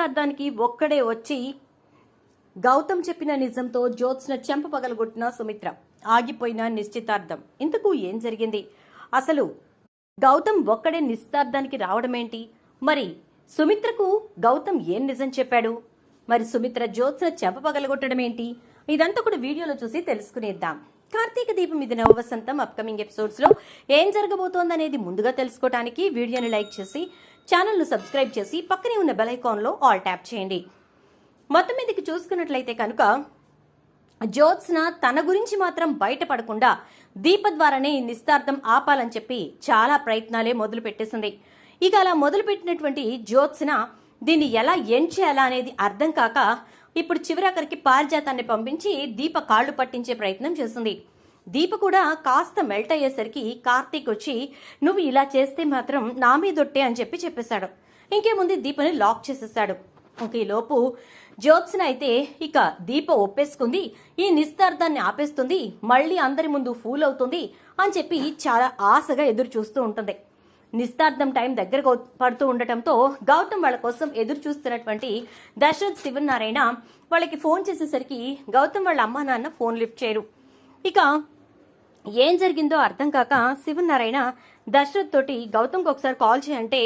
నిశ్చితార్థానికి ఒక్కడే వచ్చి గౌతమ్ చెప్పిన నిజంతో జ్యోత్స్న చెంప పగలగొట్టిన సుమిత్ర. ఆగిపోయిన నిశ్చితార్థం. ఇంతకు ఏం జరిగింది? అసలు గౌతమ్ ఒక్కడే నిశ్చితార్థానికి రావడమేంటి? మరి సుమిత్రకు గౌతమ్ ఏం నిజం చెప్పాడు? మరి సుమిత్ర జ్యోత్స్న చెంప పగలగొట్టడం ఏంటి ఇదంతా కూడా వీడియోలో చూసి తెలుసుకునేద్దాం. కార్తీక దీపం ఇది నవ వసంతం అప్కమింగ్ ఎపిసోడ్స్లో ఏం జరగబోతోందనేది ముందుగా తెలుసుకోవడానికి వీడియోని లైక్ చేసి ఛానల్ను సబ్స్క్రైబ్ చేసి పక్కనే ఉన్న బెలైకాన్లో ఆల్ ట్యాప్ చేయండి. మొత్తం మీదకి చూసుకున్నట్లయితే కనుక జ్యోత్స్న తన గురించి మాత్రం బయటపడకుండా దీప ద్వారానే ఈ నిస్తార్థం ఆపాలని చెప్పి చాలా ప్రయత్నాలే మొదలు పెట్టేసింది. ఇక అలా మొదలుపెట్టినటువంటి జ్యోత్స్న దీన్ని ఎలా ఎండ్ చేయాలా అనేది అర్థం కాక ఇప్పుడు చివరాఖరికి పారిజాతాన్ని పంపించి దీప కాళ్ళు పట్టించే ప్రయత్నం చేస్తుంది దీప కూడా కాస్త మెల్ట్ అయ్యేసరికి కార్తీక్ వచ్చి నువ్వు ఇలా చేస్తే మాత్రం నా మీదొట్టే అని చెప్పి చెప్పేశాడు. ఇంకేముంది దీపని లాక్ చేసేసాడు ఇంక లోపు జ్యోత్స్న అయితే ఇక దీప ఒప్పేసుకుంది ఈ నిస్తార్థాన్ని ఆపేస్తుంది మళ్ళీ అందరి ముందు ఫూల్ అవుతుంది అని చెప్పి చాలా ఆశగా ఎదురు చూస్తూ ఉంటుంది. నిస్తార్థం టైం దగ్గర పడుతూ ఉండటంతో గౌతమ్ వాళ్ళ కోసం ఎదురు చూస్తున్నటువంటి దశరథ్ శివనారాయణ వాళ్ళకి ఫోన్ చేసేసరికి గౌతమ్ వాళ్ళ అమ్మా నాన్న ఫోన్ లిఫ్ట్ చేయరు. ఇక ఏం జరిగిందో అర్థం కాక శివనారాయణ దశరథ్ తోటి గౌతమ్కి ఒకసారి కాల్ చేయంటే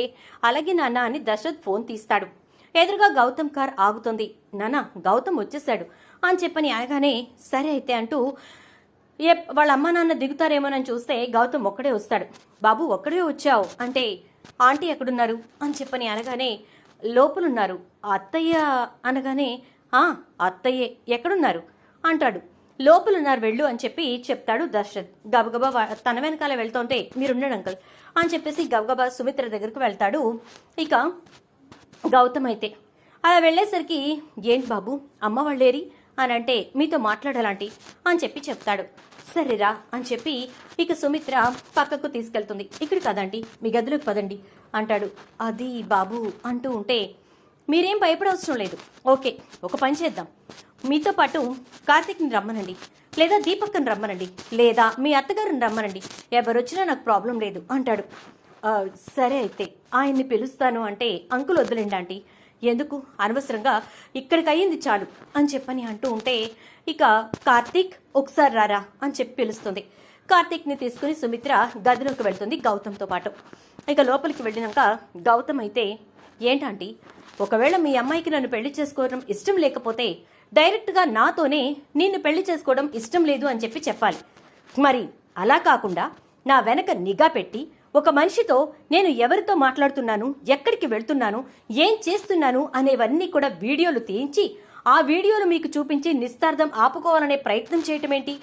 అలాగే నాన్న అని దశరథ్ ఫోన్ తీస్తాడు. ఎదురుగా గౌతమ్ కార్ ఆగుతుంది. నాన్న గౌతమ్ వచ్చేసాడు అని చెప్పని అనగానే సరే అయితే అంటూ ఏ వాళ్ళ అమ్మా నాన్న దిగుతారేమోనని చూస్తే గౌతమ్ ఒక్కడే వస్తాడు. బాబు ఒక్కడే వచ్చావు అంటే ఆంటీ ఎక్కడున్నారు? అని చెప్పని అనగానే లోపలున్నారు. అత్తయ్య అనగానే ఆ అత్తయ్యే ఎక్కడున్నారు? అంటాడు. లోపలున్నారు వెళ్ళు అని చెప్పి చెప్తాడు దశరథ్ గబగబా తన వెనకాల వెళ్తుంటే మీరుండండి అంకల్ అని చెప్పేసి గబగబా సుమిత్ర దగ్గరకు వెళ్తాడు. ఇక గౌతమ్ అయితే అలా వెళ్ళేసరికి ఏంటి బాబు అమ్మ వాళ్ళేరి? అని అంటే మీతో మాట్లాడాలంటి అని చెప్పి చెప్తాడు. సరేరా అని చెప్పి ఇక సుమిత్ర పక్కకు తీసుకెళ్తుంది. ఇక్కడ కదండి మీ గదిలోకి పదండి అంటాడు. అది బాబు అంటూ ఉంటే మీరేం భయపడవసరం లేదు. ఓకే ఒక పని చేద్దాం. మీతో పాటు కార్తీక్ని రమ్మనండి లేదా దీపక్ని రమ్మనండి లేదా మీ అత్తగారిని రమ్మనండి. ఎవరొచ్చినా నాకు ప్రాబ్లం లేదు అంటాడు. సరే అయితే ఆయన్ని పిలుస్తాను అంటే అంకుల్ వద్దులేండి ఆంటీ. ఎందుకు? అనవసరంగా ఇక్కడికి అయ్యింది చాలు అని చెప్పని అంటూ ఉంటే ఇక కార్తీక్ ఒకసారి రారా అని చెప్పి పిలుస్తుంది. కార్తీక్ని తీసుకుని సుమిత్ర గదిలోకి వెళ్తుంది గౌతమ్తో పాటు. ఇక లోపలికి వెళ్ళినాక గౌతమ్ అయితే ఏంటంటే ఒకవేళ మీ అమ్మాయికి నన్ను పెళ్ళి చేసుకోవడం ఇష్టం లేకపోతే డైరెక్ట్గా నాతోనే నిన్ను పెళ్ళి చేసుకోవడం ఇష్టం లేదు అని చెప్పి చెప్పాలి. మరి అలా కాకుండా నా వెనక నిఘా పెట్టి ఒక మనిషితో నేను ఎవరితో మాట్లాడుతున్నాను ఎక్కడికి వెళ్తున్నాను ఏం చేస్తున్నాను అనేవన్నీ కూడా వీడియోలు తీయించి ఆ వీడియోలు మీకు చూపించి నిస్తార్థం ఆపుకోవాలనే ప్రయత్నం చేయటం ఏంటి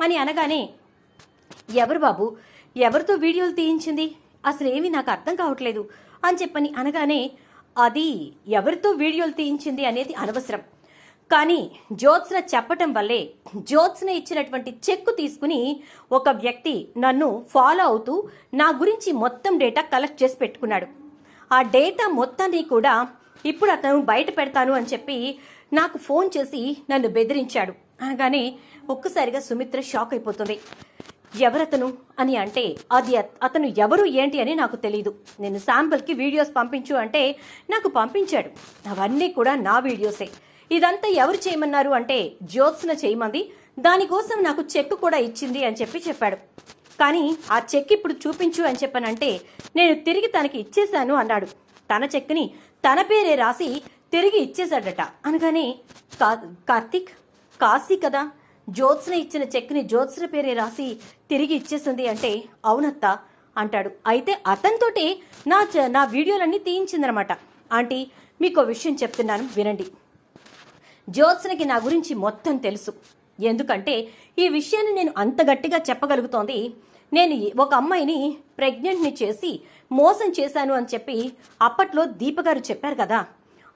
అని అనగానే ఎవరు బాబు? ఎవరితో వీడియోలు తీయించింది? అసలు ఏమీ నాకు అర్థం కావట్లేదు అని చెప్పని అనగానే అది ఎవరితో వీడియోలు తీయించింది అనేది అనవసరం. కానీ జ్యోత్స్న చెప్పటం వల్లే జ్యోత్స్న ఇచ్చినటువంటి చెక్కు తీసుకుని ఒక వ్యక్తి నన్ను ఫాలో అవుతూ నా గురించి మొత్తం డేటా కలెక్ట్ చేసి పెట్టుకున్నాడు. ఆ డేటా మొత్తాన్ని కూడా ఇప్పుడు అతను బయట పెడతాను అని చెప్పి నాకు ఫోన్ చేసి నన్ను బెదిరించాడు. అనగానే ఒక్కసారిగా సుమిత్ర షాక్ అయిపోతుంది. ఎవరతను అని అంటే అది అతను ఎవరు ఏంటి అని నాకు తెలియదు నేను శాంపుల్కి వీడియోస్ పంపించు అంటే నాకు పంపించాడు. అవన్నీ కూడా నా వీడియోసే. ఇదంతా ఎవరు చేయమన్నారు అంటే జ్యోత్స్న చేయమంది. దానికోసం నాకు చెక్ కూడా ఇచ్చింది అని చెప్పి చెప్పాడు. కానీ ఆ చెక్ ఇప్పుడు చూపించు అని చెప్పానంటే నేను తిరిగి తనకి ఇచ్చేశాను అన్నాడు. తన చెక్ని తన పేరే రాసి తిరిగి ఇచ్చేశాడట. అనగానే కా- కార్తీక్? కాశీ కదా? జ్యోత్స్న ఇచ్చిన చెక్ని జ్యోత్స్న పేరే రాసి తిరిగి ఇచ్చేసింది అంటే అవునత్త అంటాడు. అయితే అతనితోటి నా చ- నా వీడియోలన్నీ తీయించిందనమాట. ఆంటీ మీకు విషయం చెప్తున్నాను వినండి. జ్యోత్స్నకి నా గురించి మొత్తం తెలుసు. ఎందుకంటే ఈ విషయాన్ని నేను అంత గట్టిగా చెప్పగలుగుతోంది. నేను ఒక అమ్మాయిని ప్రెగ్నెంట్ని చేసి మోసం చేశాను అని చెప్పి అప్పట్లో దీపగారు చెప్పారు కదా.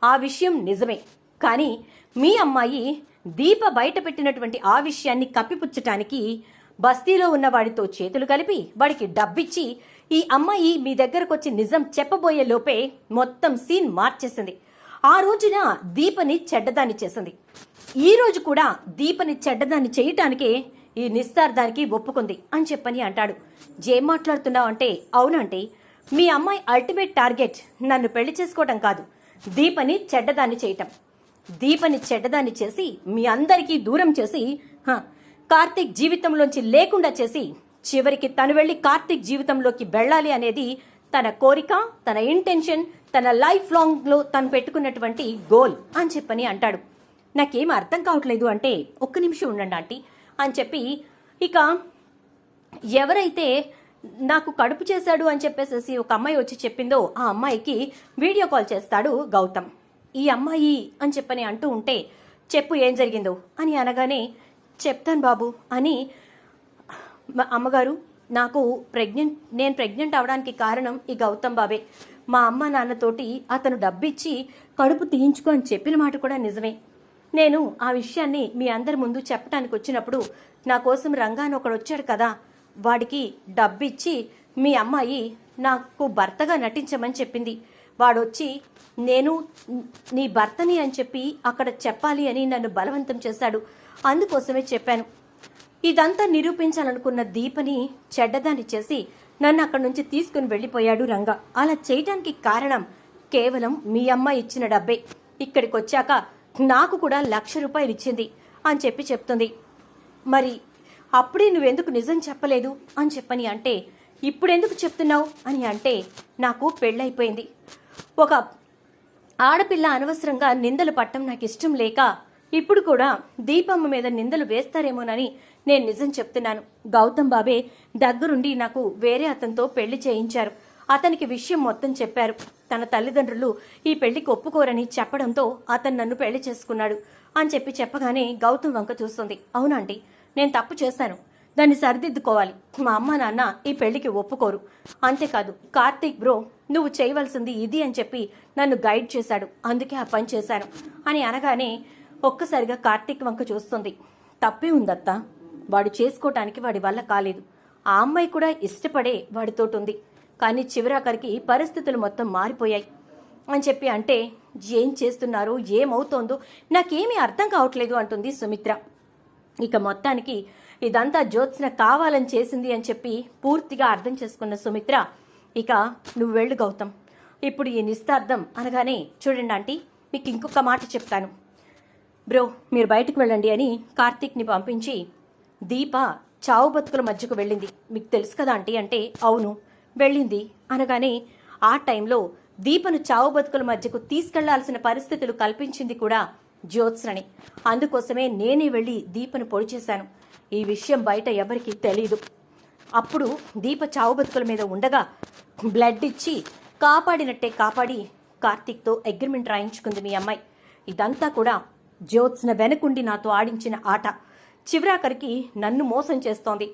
ఆ విషయం నిజమే. కానీ మీ అమ్మాయి దీప బయటపెట్టినటువంటి ఆ విషయాన్ని కప్పిపుచ్చటానికి బస్తీలో ఉన్న వాడితో చేతులు కలిపి వాడికి డబ్బిచ్చి ఈ అమ్మాయి మీ దగ్గరకు వచ్చి నిజం చెప్పబోయే లోపే మొత్తం సీన్ మార్చేసింది. ఆ రోజున దీపని చెడ్డదాన్ని చేసింది. ఈ రోజు కూడా దీపని చెడ్డదాన్ని చేయటానికే ఈ నిస్తార్థానికి ఒప్పుకుంది అని చెప్పని అంటాడు. జేం మాట్లాడుతున్నావు అంటే అవునంటే మీ అమ్మాయి అల్టిమేట్ టార్గెట్ నన్ను పెళ్ళి చేసుకోవటం కాదు. దీపని చెడ్డదాన్ని చేయటం. దీపని చెడ్డదాన్ని చేసి మీ అందరికీ దూరం చేసి కార్తీక్ జీవితంలోంచి లేకుండా చేసి చివరికి తను వెళ్ళి కార్తీక్ జీవితంలోకి వెళ్ళాలి అనేది తన కోరిక తన ఇంటెన్షన్ తన లైఫ్ లాంగ్లో తను పెట్టుకున్నటువంటి గోల్ అని చెప్పని అంటాడు. నాకేం అర్థం కావట్లేదు అంటే ఒక్క నిమిషం ఉండండి ఆంటీ అని చెప్పి ఇక ఎవరైతే నాకు కడుపు చేశాడు అని చెప్పేసేసి ఒక అమ్మాయి వచ్చి చెప్పిందో ఆ అమ్మాయికి వీడియో కాల్ చేస్తాడు గౌతమ్. ఈ అమ్మాయి అని చెప్పని అంటూ ఉంటే చెప్పు ఏం జరిగిందో అని అనగానే చెప్తాను బాబు అని మా అమ్మగారు నాకు ప్రెగ్నెంట్ నేను ప్రెగ్నెంట్ అవడానికి కారణం ఈ గౌతమ్ బాబే. మా అమ్మ నాన్నతోటి అతను డబ్బిచ్చి కడుపు తీయించుకో అని చెప్పిన మాట కూడా నిజమే. నేను ఆ విషయాన్ని మీ అందరి ముందు చెప్పడానికి వచ్చినప్పుడు నా కోసం రంగాను ఒకడు వచ్చాడు కదా వాడికి డబ్బిచ్చి మీ అమ్మాయి నాకు భర్తగా నటించమని చెప్పింది. వాడొచ్చి నేను నీ భర్తని అని చెప్పి అక్కడ చెప్పాలి అని నన్ను బలవంతం చేశాడు. అందుకోసమే చెప్పాను. ఇదంతా నిరూపించాలనుకున్న దీపని చెడ్డదాన్ని చేసి నన్ను అక్కడి నుంచి తీసుకుని వెళ్ళిపోయాడు రంగ. అలా చేయడానికి కారణం కేవలం మీ అమ్మ ఇచ్చిన డబ్బే. ఇక్కడికి వచ్చాక నాకు కూడా లక్ష రూపాయలు ఇచ్చింది అని చెప్పి చెప్తుంది. మరి అప్పుడే నువ్వెందుకు నిజం చెప్పలేదు అని చెప్పని అంటే ఇప్పుడెందుకు చెప్తున్నావు? అని అంటే నాకు పెళ్ళైపోయింది. ఒక ఆడపిల్ల అనవసరంగా నిందలు పట్టం నాకు ఇష్టం లేక ఇప్పుడు కూడా దీపమ్మ మీద నిందలు వేస్తారేమోనని నేను నిజం చెప్తున్నాను. గౌతమ్ బాబే దగ్గరుండి నాకు వేరే అతనితో పెళ్ళి చేయించారు. అతనికి విషయం మొత్తం చెప్పారు. తన తల్లిదండ్రులు ఈ పెళ్ళికి ఒప్పుకోరని చెప్పడంతో అతను నన్ను పెళ్ళి చేసుకున్నాడు అని చెప్పి చెప్పగానే గౌతమ్ వంక చూస్తుంది. అవునండి నేను తప్పు చేశాను. దాన్ని సరిదిద్దుకోవాలి. మా అమ్మ నాన్న ఈ పెళ్ళికి ఒప్పుకోరు. అంతేకాదు కార్తీక్ బ్రో నువ్వు చేయవలసింది ఇది అని చెప్పి నన్ను గైడ్ చేశాడు. అందుకే ఆ పని చేశాను అని అనగానే ఒక్కసారిగా కార్తీక్ వంక చూస్తుంది. తప్పే ఉందత్తా. వాడు చేసుకోవటానికి వాడి వల్ల కాలేదు. ఆ అమ్మాయి కూడా ఇష్టపడే వాడితోటుంది. కానీ చివరాఖరికి పరిస్థితులు మొత్తం మారిపోయాయి. అని చెప్పి అంటే ఏం చేస్తున్నారో? ఏమవుతోందో? నాకేమీ అర్థం కావట్లేదు అంటుంది సుమిత్ర. ఇక మొత్తానికి ఇదంతా జ్యోత్స్న కావాలని చేసింది అని చెప్పి పూర్తిగా అర్థం చేసుకున్న సుమిత్ర ఇక నువ్వు వెళ్ళు గౌతమ్. ఇప్పుడు ఈ నిస్తార్థం అనగానే చూడండి ఆంటీ మీకు ఇంకొక మాట చెప్తాను. బ్రో మీరు బయటకు వెళ్ళండి అని కార్తీక్ని పంపించి దీప చావు బతుకుల మధ్యకు వెళ్ళింది. మీకు తెలుసు కదా ఆంటీ అంటే అవును వెళ్ళింది అనగానే ఆ టైంలో దీపను చావు బతుకుల మధ్యకు తీసుకెళ్ళాల్సిన పరిస్థితులు కల్పించింది కూడా జ్యోత్స్నని. అందుకోసమే నేనే వెళ్ళి దీపను పొడి చేశాను. ఈ విషయం బయట ఎవరికీ తెలీదు. అప్పుడు దీప చావు బతుకుల మీద ఉండగా బ్లడ్ ఇచ్చి కాపాడినట్టే కాపాడి కార్తీక్తో అగ్రిమెంట్ రాయించుకుంది మీ అమ్మాయి. ఇదంతా కూడా జ్యోత్స్న వెనకుండి నాతో ఆడించిన ఆట. చివరాఖరికి నన్ను మోసం చేస్తోంది.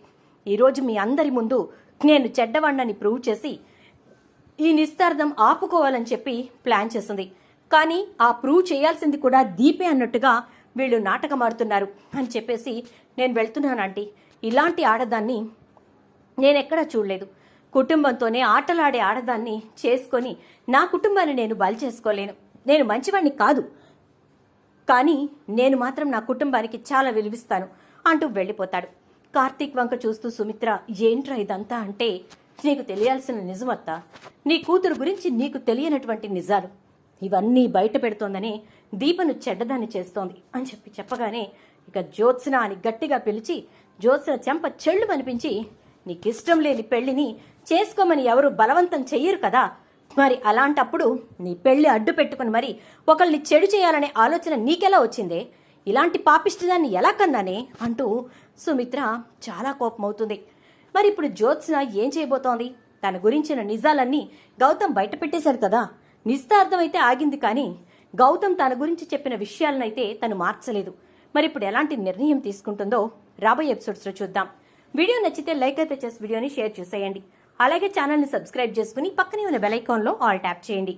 ఈరోజు మీ అందరి ముందు నేను చెడ్డవాణ్ణని ప్రూవ్ చేసి ఈ నిస్తార్థం ఆపుకోవాలని చెప్పి ప్లాన్ చేసింది. కానీ ఆ ప్రూవ్ చేయాల్సింది కూడా దీపే అన్నట్టుగా వీళ్ళు నాటకమాడుతున్నారు అని చెప్పేసి నేను వెళ్తున్నానంటీ. ఇలాంటి ఆడదాన్ని నేనెక్కడా చూడలేదు. కుటుంబంతోనే ఆటలాడే ఆడదాన్ని చేసుకొని నా కుటుంబాన్ని నేను బలి చేసుకోలేను. నేను మంచివాణ్ణి కాదు. కానీ నేను మాత్రం నా కుటుంబానికి చాలా విలువిస్తాను అంటూ వెళ్ళిపోతాడు. కార్తీక్ వంక చూస్తూ సుమిత్ర ఏంట్రా ఇదంతా? అంటే నీకు తెలియాల్సిన నిజమత్తా? నీ కూతురు గురించి నీకు తెలియనటువంటి నిజాలు. ఇవన్నీ బయట పెడుతోందని దీపను చెడ్డదాన్ని చేస్తోంది అని చెప్పి చెప్పగానే ఇక జ్యోత్స్న అని గట్టిగా పిలిచి జ్యోత్స్న చెంప చెళ్ళు అనిపించి నీకిష్టం లేని పెళ్ళిని చేసుకోమని ఎవరు బలవంతం చెయ్యరు కదా. మరి అలాంటప్పుడు నీ పెళ్ళి అడ్డు పెట్టుకుని మరి ఒకళ్ళని చెడు చేయాలనే ఆలోచన నీకెలా వచ్చిందే? ఇలాంటి పాపిష్టిదాన్ని ఎలా కన్నానే అంటూ సుమిత్ర చాలా కోపమవుతుంది. మరి ఇప్పుడు జ్యోత్స్న ఏం చేయబోతోంది? తన గురించిన నిజాలన్నీ గౌతమ్ బయట పెట్టేశారు కదా. నిస్తార్థమైతే ఆగింది కానీ గౌతమ్ తన గురించి చెప్పిన విషయాలనైతే తను మార్చలేదు. మరి ఇప్పుడు ఎలాంటి నిర్ణయం తీసుకుంటుందో రాబోయే ఎపిసోడ్స్లో చూద్దాం. వీడియో నచ్చితే లైక్ అయితే చేసి వీడియోని షేర్ చేసేయండి. అలాగే ఛానల్ని సబ్స్క్రైబ్ చేసుకుని పక్కనే ఉన్న బెల్ ఐకాన్లో ఆల్ ట్యాప్ చేయండి.